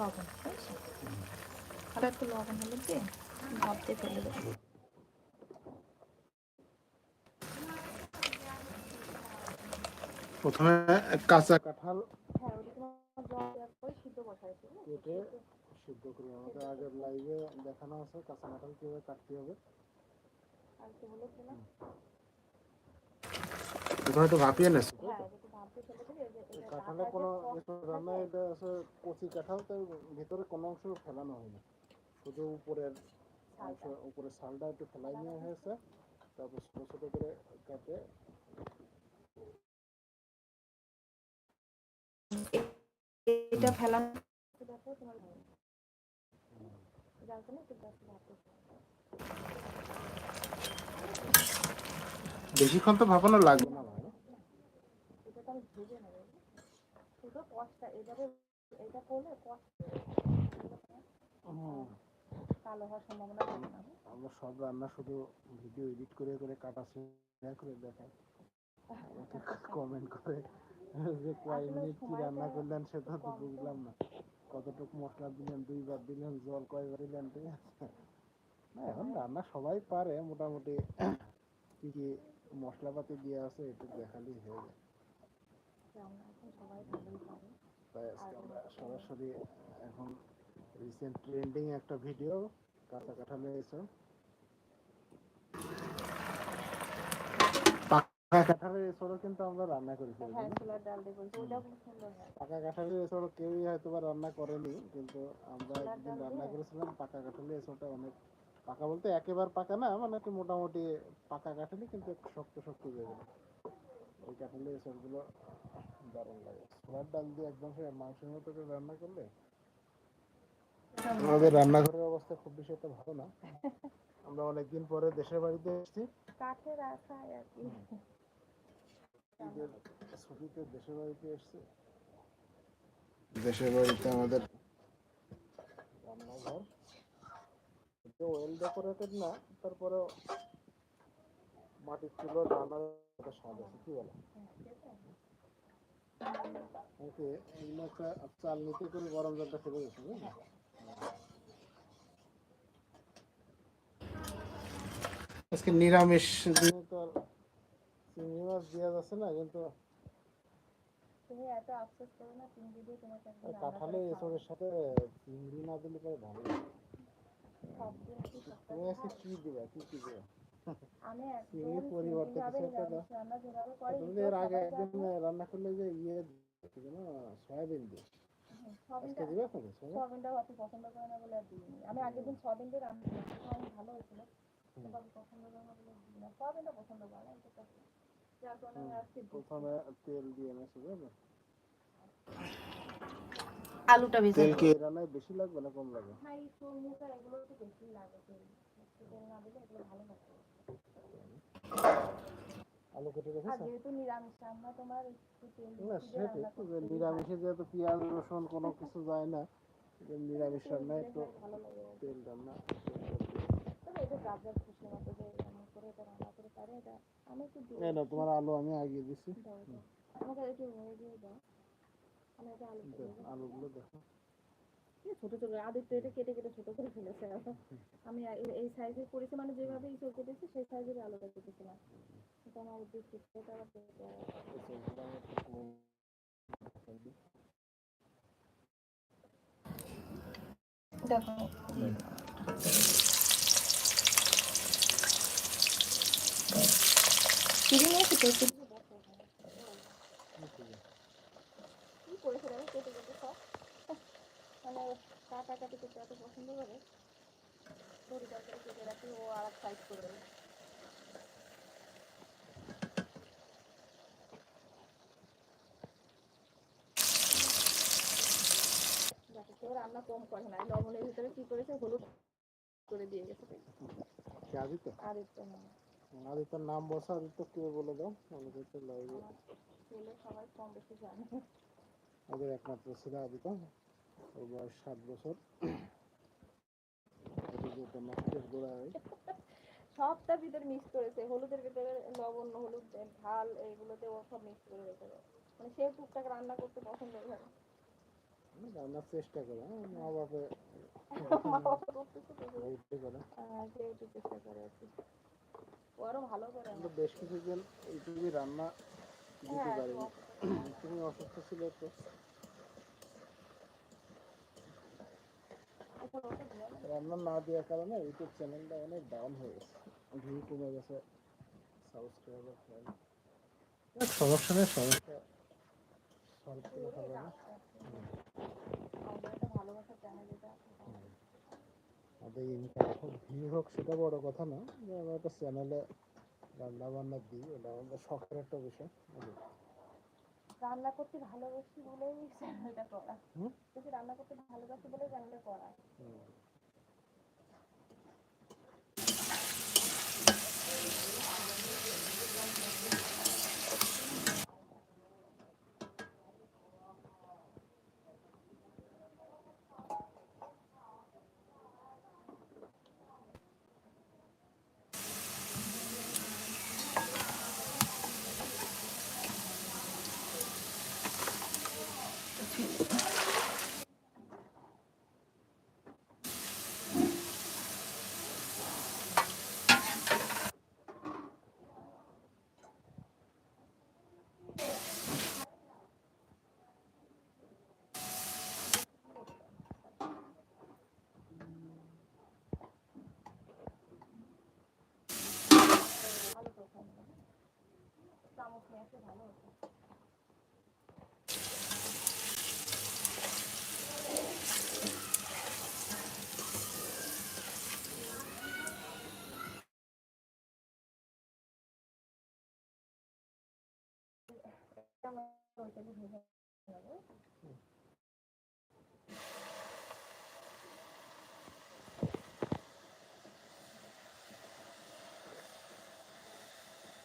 লবণ বুঝছ? আর একটু লবণ হলুদ দিয়ে ভাপ দিয়ে ফেলে দেবো। প্রথমে কাঁচা কাঁঠাল হ্যাঁ বসাইছি কেটে সিদ্ধ করি আমাদের আগের লাইভে দেখানো আছে কাঁচা কাঁঠাল কীভাবে কাটতে হবে। দিলাম তো ভাপিয়ে নেছে কাঁঠালে কোনো রান্না এটা আছে কচি কাঁঠাল তার ভিতরে কোনো অংশ ফেলানো হয়নি। শুধু উপরের অংশ ছালটা একটু ফেলাই নেওয়া হয়েছে। তারপর ছোট ছোট করে কাটে। এটা ফেলানো বেশিক্ষণ তো ভাপানো লাগবে না ভাই এটা তো আমি ভেজে নেব শুধু কষটা এইভাবে এটা করলে কষ্ট কালো হওয়ার সম্ভাবনা থাকে না। আমরা সব রান্না শুধু ভিডিও এডিট করে করে কাটা শেয়ার করে দেখাই। কমেন্ট করে যে কয় মিনিট কি রান্না করলেন সেটা তো তো। বুঝলাম না। কতটুকু মশলা দিলেন দুইবার দিলেন জল কয়বার দিলেন ঠিক আছে? না এখন রান্না সবাই পারে মোটামুটি কি কি মশলাপাতি দিয়ে আছে একটু দেখালেই হয়ে যায় রান্না এখন সবাই ভালোই পারে তাই আজকে আমরা সরাসরি এখন রিসেন্ট ট্রেন্ডিং একটা ভিডিও কাঁচা কাঁঠালে এসে পাকা কাঁঠালের এসরও কিন্তু আমরা রান্না করেছি হ্যাঁ পাকা কাঁঠালের এসরও কেউই হয়তো বা রান্না করেনি কিন্তু আমরা একদিন রান্না করেছিলাম পাকা কাঁঠালের এসরটা অনেক পাকা বলতে একেবারে পাকা না মানে একটু মোটামুটি পাকা কাঁঠালি কিন্তু শক্ত শক্ত যেগুলো ওই কাঁঠালের এসরগুলো দারুণ লাগে। ছোলার ডাল দিয়ে একদম সে মাংসের মতো করে রান্না করলে আমাদের রান্নাঘরের অবস্থা খুব বেশি একটা ভালো না। আমরা অনেকদিন পরে দেশের বাড়িতে এসেছি। কাঠের আশায় আর কি। ছুটিতে দেশের বাড়িতে এসেছি। দেশের বাড়িতে আমাদের রান্নাঘর। ওয়েল ডেকোরেটেড না তারপরে মাটির চুলো রান্নার একটা স্বাদ আছে কি বলে? ওকে চাল নিতে করে গরম জলটা ফেলে গেছে বুঝলি? আজকে নিরামিষ দিনে। তো চিংড়ি মাছ দেওয়া যাচ্ছে না কিন্তু তুমি এত আফসোস করো না তিন দিদি তোমাকে একদিন কাঁঠালের এসবের সাথে চিংড়ি না দিলে পরে ভালো। তুমি আজকে কি দিবা কি কি দিবা? পরিবর্তে তুমি এর আগে একদিন রান্না করলে যে ইয়ে কি যেন সয়াবিন দিয়ে। আজকে দিবা তুমি সয়াবিন? অত পছন্দ করে না বলে আর দিইনি। আমি আগের দিন সবিন দিয়ে রান্না করেছিলাম ভালো হয়েছিল। পছন্দ করে না বলে দিই না সবিনটা পছন্দ করে না যার কারণে আজকে প্রথমে তেল দিয়ে বুঝলে আলুটা ভেজে তেল কি রান্নায় বেশি লাগবে না কম লাগবে? এগুলো একটু বেশি লাগে তেল। তেল না দিলে এগুলো ভালো লাগে আলু কেটে রেখেছো যেহেতু নিরামিষ রান্না তোমার না রান্না যে নিরামিষে যেহেতু পেঁয়াজ রসুন কোনো কিছু যায় না নিরামিষ রান্নায় একটু ভালো। তেল রান্না এটা রান্না রান্না তোমার আলু আমি আগিয়ে দিছি। আলু আলুগুলো দেখো। ছোট ছোট আদিত্য এটা কেটে কেটে ছোট করে ফেলেছে আমি এই- সাইজের করেছি মানে যেভাবে ইসে কেটেছি সেই সাইজের আলুটা কেটেছিলাম। উদ্দেশ্য এটা আবার কেটে তো কি করেছে? দেখো সব। মানে কাটা কাটি করতে এত পছন্দ করে। তরি তরকারি কেটে রাখি ও আর সাইজ করে দেবে দেখো কেউ রান্না কম করে না। লবণের ভিতরে কি করেছে? হলুদ করে দিয়ে গেছে। আদিত্য? না আদিত্যর নাম বলছো আদিত্য কে বলে দাও? অনেকে তো লাইভে ছেলে সবাই কম বেশি জানে। ওদের একমাত্র ছিল আদিত্য। ওর বয়স সাত বছর। সবটার ভিতরে মিক্স করেছে। হলুদের ভিতরে লবণ হলুদ ঝাল এইগুলোতে ও সব মিক্স করে রেখে দেয় মানে সে টুকটাক রান্না করতে পছন্দ করে। রান্নার চেষ্টা করে হ্যাঁ, মা বাবা। তো বেশ কিছুদিন এইটুকুই রান্না দিতে হ্যাঁ একটু তুমি অসুস্থ ছিল না। রান্না না দেওয়ার কারণে ইউটিউব চ্যানেলটা অনেক ডাউন হয়ে গেছে। ভিউ কমে গেছে সাবস্ক্রাইবার সমস্যা নেই সমস্যা সলভ করে ফেলবে না আমাদের একটা ভালোবাসার চ্যানেল এটা আমাদের ইনকাম। হোক ভিউ হোক সেটা বড় কথা না আমরা একটা চ্যানেলে রান্না বান্না দিই ওটা আমাদের শখের একটা বিষয়? রান্না করতে ভালোবাসি বলেই চ্যানেলটা করা। রান্না করতে ভালোবাসি বলে চ্যানেলটা করা।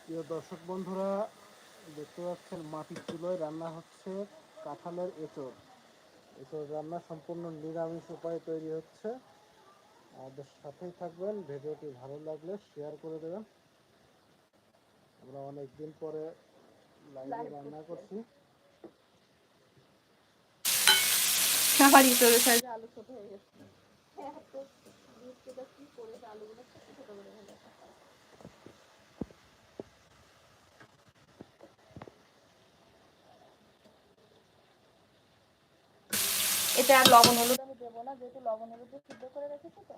প্রিয় দর্শক বন্ধুরা দেখতে পাচ্ছেন মাটির চুলোয় রান্না হচ্ছে কাঁঠালের এঁচড়। এঁচড় রান্না সম্পূর্ণ নিরামিষ উপায়ে তৈরি হচ্ছে। আমাদের সাথেই থাকবেন। ভিডিওটি ভালো লাগলে শেয়ার করে দেবেন। আমরা অনেক দিন পরে লাইভে রান্না করছি। আলু ছোট হয়ে গেছে। হ্যাঁ তো কি করে আলুগুলো ছোট ছোট করে এটা আর লবণ হলুদ আমি দেবো না যেহেতু লবণ হলুদ দিয়ে সিদ্ধ করে রেখেছি তো।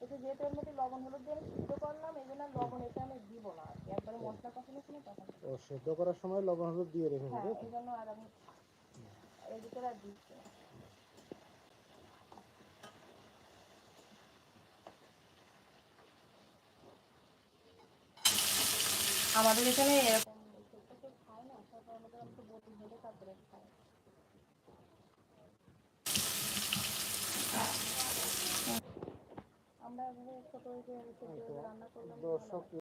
যেহেতু এর মধ্যে লবণ হলুদ দিয়ে আমি সিদ্ধ করলাম এই জন্য লবণ এটা আমি দিব না আর কি। একবারে মশলা কষানো ছিল তখন ও সেদ্ধ করার সময় লবণ হলুদ দিয়ে রেখেছি হ্যাঁ তো? এই জন্য আর আমি এর ভিতরে আর দিচ্ছি আমাদের এখানে এরকম খায় না তারপর আমাদের আমি তো বটি ভেজে তারপরে খাই আমরা এভাবে ছোট রান্না করলাম